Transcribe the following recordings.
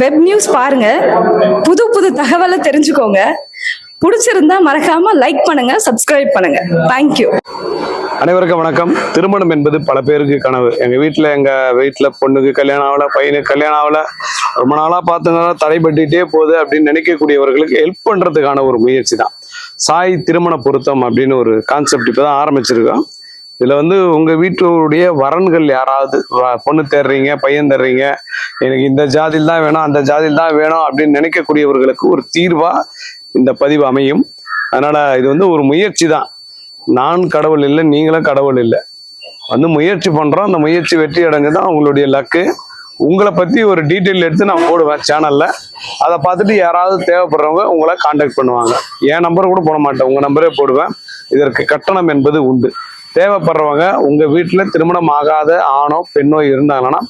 Web news பாருங்க. புது புது தகவலை தெரிஞ்சுக்கோங்க. பிடிச்சிருந்தா மறக்காம லைக் பண்ணுங்க சப்ஸ்கிரைப் பண்ணுங்க. தேங்க்யூ அனைவருக்கும் வணக்கம். திருமணம் என்பது பல பேருக்கு கனவு. எங்க வீட்டில் எங்க வீட்டில் பொண்ணுக்கு கல்யாணம் ஆகல பையனுக்கு கல்யாணம் ஆகல. ரொம்ப நாளா பார்த்ததுனால தடைபட்டுட்டே போகுது அப்படின்னு நினைக்கக்கூடியவர்களுக்கு ஹெல்ப் பண்றதுக்கான ஒரு முயற்சி தான். சாய் திருமண பொருத்தம் அப்படின்னு ஒரு கான்செப்ட் இப்போ தான் ஆரம்பிச்சிருக்கோம். இதில் வந்து உங்கள் வீட்டுடைய வரன்கள் யாராவது பொண்ணு தேடுறீங்க பையன் தேடுறீங்க எனக்கு இந்த ஜாதியில் தான் வேணும் அந்த ஜாதியில் தான் வேணும் அப்படின்னு நினைக்கக்கூடியவர்களுக்கு ஒரு தீர்வாக இந்த பதிவு அமையும். அதனால் இது வந்து ஒரு முயற்சி தான். நான் கடவுள் இல்லை நீங்களும் கடவுள் இல்லை. வந்து முயற்சி பண்ணுறோம் அந்த முயற்சி வெற்றி அடைஞ்சுதான் உங்களுடைய லக்கு. உங்களை பற்றி ஒரு டீட்டெயில் எடுத்து நான் போடுவேன் சேனலில். அதை பார்த்துட்டு யாராவது தேவைப்படுறவங்க உங்களை காண்டாக்ட் பண்ணுவாங்க. என் நம்பர் கூட போட மாட்டேன். உங்கள் நம்பரே போடுவேன். இதற்கு கட்டணம் என்பது உண்டு. தேவைப்படுறவங்க உங்க வீட்டில் திருமணம் ஆகாத ஆணோ பெண்ணோ இருந்தாங்கன்னா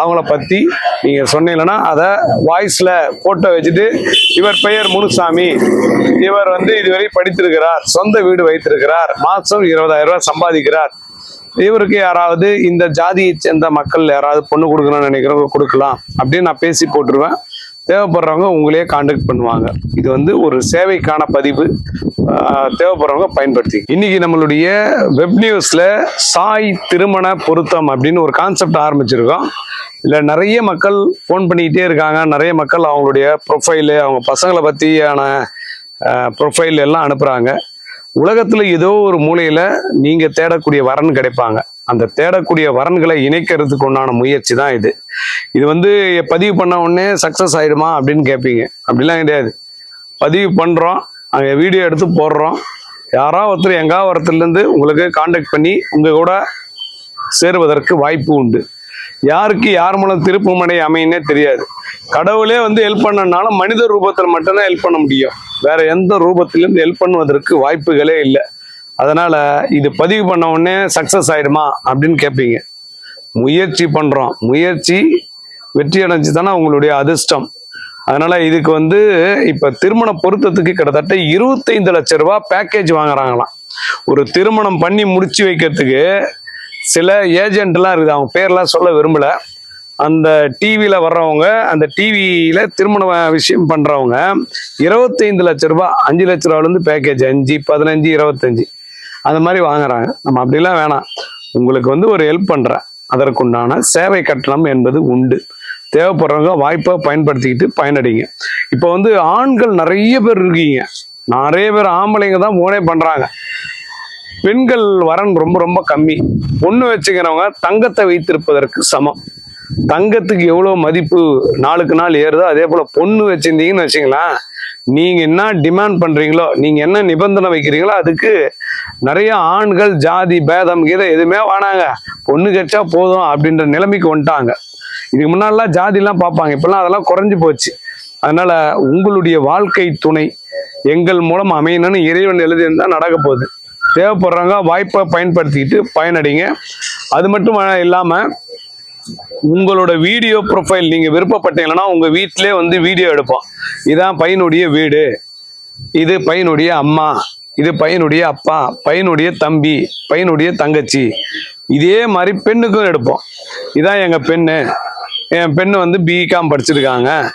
அவங்கள பத்தி நீங்க சொன்னீங்கன்னா அதை வாய்ஸ்ல போட்டோ வச்சுட்டு இவர் பெயர் முனுசாமி. இவர் வந்து இதுவரை படித்திருக்கிறார். சொந்த வீடு வைத்திருக்கிறார். மாசம் இருபதாயிரம் ரூபாய் சம்பாதிக்கிறார். இவருக்கு யாராவது இந்த ஜாதியை சேர்ந்த மக்கள் யாராவது பொண்ணு கொடுக்கணும்னு நினைக்கிறவங்க கொடுக்கலாம் அப்படின்னு நான் பேசி போட்டுருவேன். தேவைப்படுறவங்க உங்களையே காண்டாக்ட் பண்ணுவாங்க. இது வந்து ஒரு சேவைக்கான பதிவு. தேவைப்படுறவங்க பயன்படுத்தி இன்னைக்கு நம்மளுடைய வெப் நியூஸில் சாய் திருமண பொருத்தம் அப்படின்னு ஒரு கான்செப்ட் ஆரம்பிச்சிருக்கோம். இல்லை நிறைய மக்கள் ஃபோன் பண்ணிக்கிட்டே இருக்காங்க. நிறைய மக்கள் அவங்களுடைய ப்ரொஃபைலு அவங்க பசங்களை பற்றியான ப்ரொஃபைல் எல்லாம் அனுப்புகிறாங்க உலகத்தில் ஏதோ ஒரு மூலையில் நீங்கள் தேடக்கூடிய வரன் கிடைப்பாங்க. அந்த தேடக்கூடிய வரன்களை இணைக்கிறதுக்கு உண்டான முயற்சி தான் இது. இது வந்து பதிவு பண்ண உடனே சக்ஸஸ் ஆயிடுமா அப்படின்னு கேட்பீங்க அப்படிலாம் கிடையாது. பதிவு பண்ணுறோம் அங்கே வீடியோ எடுத்து போடுறோம். யாரோ ஒருத்தர் எங்கா ஒருத்தர்லேருந்து உங்களுக்கு காண்டாக்ட் பண்ணி உங்கள் கூட சேருவதற்கு வாய்ப்பு உண்டு. யாருக்கு யார் மூலம் திருப்புமனை அமையுன்னே தெரியாது. கடவுளே வந்து ஹெல்ப் பண்ணனாலும் மனித ரூபத்தில் மட்டும்தான் ஹெல்ப் பண்ண முடியும். வேற எந்த ரூபத்திலும் ஹெல்ப் பண்ணுவதற்கு வாய்ப்புகளே இல்லை. அதனால இது பதிவு பண்ண உடனே சக்சஸ் ஆயிடுமா அப்படின்னு கேட்பீங்க முயற்சி பண்றோம். முயற்சி வெற்றி அடைஞ்சு தானே உங்களுடைய அதிர்ஷ்டம். அதனால இதுக்கு வந்து இப்ப திருமண பொருத்தத்துக்கு கிட்டத்தட்ட இருபத்தைந்து லட்சம் ரூபா பேக்கேஜ் வாங்குறாங்களாம். ஒரு திருமணம் பண்ணி முடிச்சு வைக்கிறதுக்கு சில ஏஜென்ட்லாம் இருக்குது. அவங்க பேர்லாம் சொல்ல விரும்பல. அந்த டிவியில வர்றவங்க அந்த டிவியில திருமண விஷயம் பண்றவங்க இருபத்தைந்து லட்ச ரூபாய் அஞ்சு லட்ச ரூபாயில பேக்கேஜ் அஞ்சு பதினஞ்சு இருபத்தஞ்சு. அந்த மாதிரி வாங்குறாங்க. நம்ம அப்படிலாம் வேணாம். உங்களுக்கு வந்து ஒரு ஹெல்ப் பண்ணுறேன் அதற்குண்டான சேவை கட்டணம் என்பது உண்டு. தேவைப்படுறவங்க வாய்ப்பை பயன்படுத்திக்கிட்டு பயனடைங்க. இப்போ வந்து ஆண்கள் நிறைய பேர் இருக்கீங்க. நிறைய பேர் ஆம்பளைங்க தான் ஓனே பண்ணுறாங்க பெண்கள் வரன் ரொம்ப ரொம்ப கம்மி. பொண்ணு வச்சுக்கிறவங்க தங்கத்தை வைத்திருப்பதற்கு சமம். தங்கத்துக்கு எவ்வளோ மதிப்பு நாளுக்கு நாள் ஏறுதோ அதே போல பொண்ணு வச்சிருந்தீங்கன்னு வச்சுங்களேன் நீங்க என்ன டிமாண்ட் பண்றீங்களோ நீங்க என்ன நிபந்தனை வைக்கிறீங்களோ அதுக்கு நிறைய ஆண்கள் ஜாதி பேதம் கீதை எதுவுமே வானாங்க. பொண்ணு கட்சா போதும் அப்படின்ற நிலைமைக்கு வந்துட்டாங்க. இதுக்கு முன்னாடிலாம் ஜாதிலாம் பார்ப்பாங்க இப்பெல்லாம் அதெல்லாம் குறைஞ்சு போச்சு. அதனால உங்களுடைய வாழ்க்கை துணை எங்கள் மூலம் அமையணும்னு இறைவன் எழுதியிருந்தா நடக்க போகுது. தேவைப்படுறவங்க வாய்ப்பை பயன்படுத்திக்கிட்டு பயனடைங்க. அது மட்டும் இல்லாமல் உங்களோட வீடியோ ப்ரொஃபைல் நீங்க விருப்பப்பட்டீங்கன்னா உங்க வீட்டிலே வந்து வீடியோ எடுப்போம். இதான் பையனுடைய வீடு. இது பையனுடைய அம்மா. இது பையனுடைய அப்பா. பையனுடைய தம்பி. பையனுடைய தங்கச்சி. இதே மாதிரி பெண்ணுக்கும் எடுப்போம். இதான் எங்க பெண்ணு. என் பெண்ணு வந்து பிகாம் படிச்சிருக்காங்க.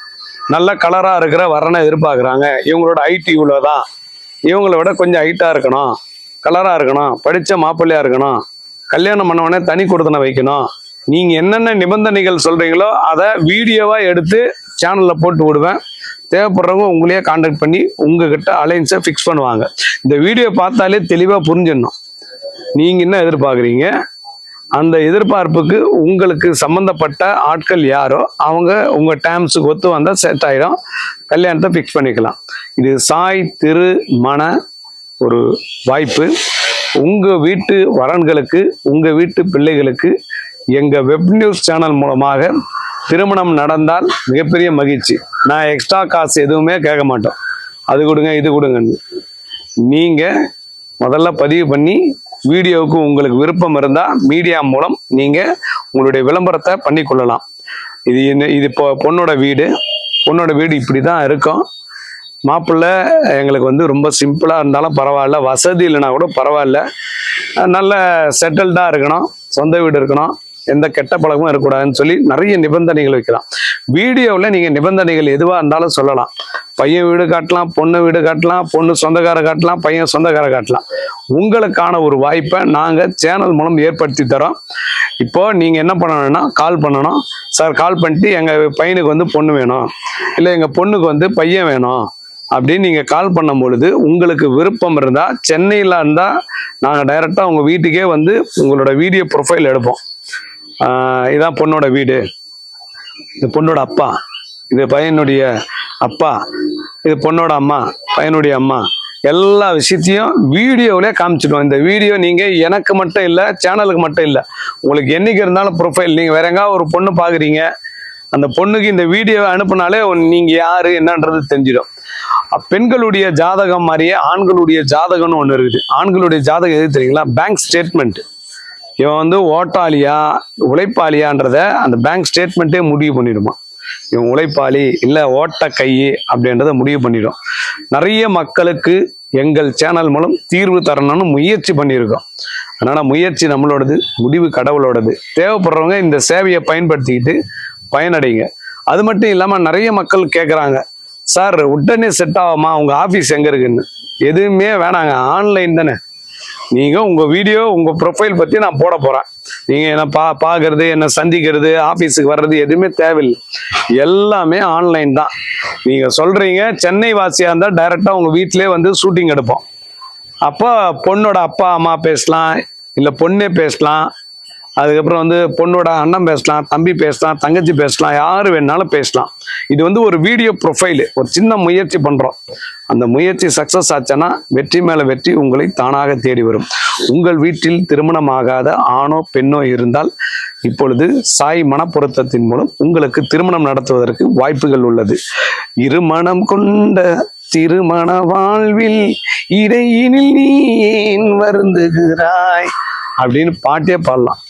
நல்ல கலராக இருக்கிற வரனை எதிர்பார்க்குறாங்க. இவங்களோட ஐடி இவ்வளோதான் இவங்கள விட கொஞ்சம் ஹைட்டாக இருக்கணும். கலராக இருக்கணும். படித்த மாப்பிள்ளையாக இருக்கணும். கல்யாணம் பண்ணவொடனே தனி கொடுத்தனை வைக்கணும். நீங்க என்னென்ன நிபந்தனைகள் சொல்றீங்களோ அதை வீடியோவா எடுத்து சேனல்ல போட்டு விடுவேன். தேவைப்படுறவங்க உங்களையே காண்டாக்ட் பண்ணி உங்ககிட்ட அலைன்ஸை ஃபிக்ஸ் பண்ணுவாங்க. இந்த வீடியோ பார்த்தாலே தெளிவாக புரிஞ்சிடணும். நீங்க என்ன எதிர்பார்க்குறீங்க? அந்த எதிர்பார்ப்புக்கு உங்களுக்கு சம்பந்தப்பட்ட ஆட்கள் யாரோ அவங்க உங்க டேம்ஸுக்கு ஒத்து வந்தால் செட் ஆயிடும் கல்யாணத்தை ஃபிக்ஸ் பண்ணிக்கலாம். இது சாய் திரு மன ஒரு வாய்ப்பு. உங்கள் வீட்டு வரன்களுக்கு உங்கள் வீட்டு பிள்ளைகளுக்கு எங்கள் வெப் நியூஸ் சேனல் மூலமாக திருமணம் நடந்தால் மிகப்பெரிய மகிழ்ச்சி. நான் எக்ஸ்ட்ரா காசு எதுவுமே கேட்க மாட்டோம். அது கொடுங்க இது கொடுங்கன்னு. நீங்கள் முதல்ல பதிவு பண்ணி வீடியோவுக்கு உங்களுக்கு விருப்பம் இருந்தால் மீடியா மூலம் நீங்கள் உங்களுடைய விளம்பரத்தை பண்ணி கொள்ளலாம். இது என்ன இது இப்போ பொண்ணோட வீடு. பொண்ணோட வீடு இப்படி தான் இருக்கும். மாப்பிள்ளை எங்களுக்கு வந்து ரொம்ப சிம்பிளாக இருந்தாலும் பரவாயில்ல. வசதி இல்லைனா கூட பரவாயில்ல. நல்ல செட்டில்டாக இருக்கணும். சொந்த வீடு இருக்கணும். எந்த கெட்ட பழக்கமும் இருக்கக்கூடாதுன்னு சொல்லி நிறைய நிபந்தனைகள் வைக்கலாம். வீடியோவில் நீங்கள் நிபந்தனைகள் எதுவாக இருந்தாலும் சொல்லலாம். பையன் வீடு காட்டலாம் பொண்ணு வீடு காட்டலாம் பொண்ணு சொந்தக்கார காட்டலாம் பையன் சொந்தக்கார காட்டலாம். உங்களுக்கான ஒரு வாய்ப்பை நாங்கள் சேனல் மூலம் ஏற்படுத்தி தரோம். இப்போ நீங்கள் என்ன பண்ணணும்னா கால் பண்ணணும். சார் கால் பண்ணிட்டு எங்கள் பையனுக்கு வந்து பொண்ணு வேணும். இல்லை எங்கள் பொண்ணுக்கு வந்து பையன் வேணும். அப்படின்னு நீங்கள் கால் பண்ணும் பொழுது உங்களுக்கு விருப்பம் இருந்தால் சென்னையில் இருந்தால் நாங்கள் டைரெக்டாக உங்கள் வீட்டுக்கே வந்து உங்களோட வீடியோ ப்ரொஃபைல் எடுப்போம். இதான் பொண்ணோட வீடு. இது பொண்ணோட அப்பா. இது பையனுடைய அப்பா. இது பொண்ணோட அம்மா. பையனுடைய அம்மா. எல்லா விஷயத்தையும் வீடியோவிலே காமிச்சிடுவோம். இந்த வீடியோ நீங்கள் எனக்கு மட்டும் இல்லை சேனலுக்கு மட்டும் இல்லை. உங்களுக்கு என்னைக்கு இருந்தாலும் ப்ரொஃபைல் நீங்கள் வேற எங்கே ஒரு பொண்ணு பார்க்குறீங்க அந்த பொண்ணுக்கு இந்த வீடியோவை அனுப்புனாலே நீங்கள் யார் என்னன்றது தெரிஞ்சிடும். பெண்களுடைய ஜாதகம் மாதிரியே ஆண்களுடைய ஜாதகம்னு ஒன்று இருக்குது. ஆண்களுடைய ஜாதகம் எது தெரியுங்களா? பேங்க் ஸ்டேட்மெண்ட் இவன் வந்து ஓட்டாளியா உழைப்பாளியான்றத அந்த பேங்க் ஸ்டேட்மெண்ட்டே முடிவு பண்ணிடுமா. இவன் உழைப்பாளி இல்லை ஓட்ட கை அப்படின்றத முடிவு பண்ணிடும். நிறைய மக்களுக்கு எங்கள் சேனல் மூலம் தீர்வு தரணும்னு முயற்சி பண்ணியிருக்கோம். அதனால் முயற்சி நம்மளோடது முடிவு கடவுளோடது. தேவைப்படுறவங்க இந்த சேவையை பயன்படுத்திக்கிட்டு பயனடைங்க. அது மட்டும் இல்லாமல் நிறைய மக்கள் கேட்குறாங்க சார் உடனே செட் ஆகுமா? உங்கள் ஆஃபீஸ் எங்கே இருக்குன்னு? எதுவுமே வேணாங்க ஆன்லைன் தானே. நீங்கள் உங்கள் வீடியோ உங்கள் ப்ரொஃபைல் பற்றி நான் போட போகிறேன் நீங்கள் என்ன பா பார்க்கறது என்ன சந்திக்கிறது ஆஃபீஸுக்கு வர்றது எதுவுமே தேவையில்லை. எல்லாமே ஆன்லைன் தான். நீங்கள் சொல்கிறீங்க சென்னை வாசியாக இருந்தால் டைரெக்டாக உங்கள் வீட்டிலே வந்து ஷூட்டிங் எடுப்போம். அப்போ பொண்ணோட அப்பா அம்மா பேசலாம் இல்லை பொண்ணே பேசலாம். அதுக்கப்புறம் வந்து பொண்ணோட அண்ணன் பேசலாம் தம்பி பேசலாம் தங்கச்சி பேசலாம் யார் வேணாலும் பேசலாம். இது வந்து ஒரு வீடியோ ப்ரொஃபைலு ஒரு சின்ன முயற்சி பண்ணுறோம் அந்த முயற்சி சக்சஸ் ஆச்சுன்னா வெற்றி மேலே வெற்றி உங்களை தானாக தேடி வரும். உங்கள் வீட்டில் திருமணமாகாத ஆணோ பெண்ணோ இருந்தால் இப்பொழுது சாய் மனப்பொருத்தத்தின் மூலம் உங்களுக்கு திருமணம் நடத்துவதற்கு வாய்ப்புகள் உள்ளது. இருமணம் கொண்ட திருமண வாழ்வில் இடையினில் நீ ஏன் வருந்துகிறாய்? அப்படின்னு பாட்டே பாடலாம்.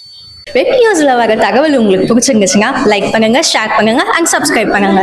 வெப் நியூஸ்ல வர தகவல் உங்களுக்கு பிடிச்சிருந்துச்சுன்னா லைக் பண்ணுங்க ஷேர் பண்ணுங்க அண்ட் சப்ஸ்கிரைப் பண்ணுங்க.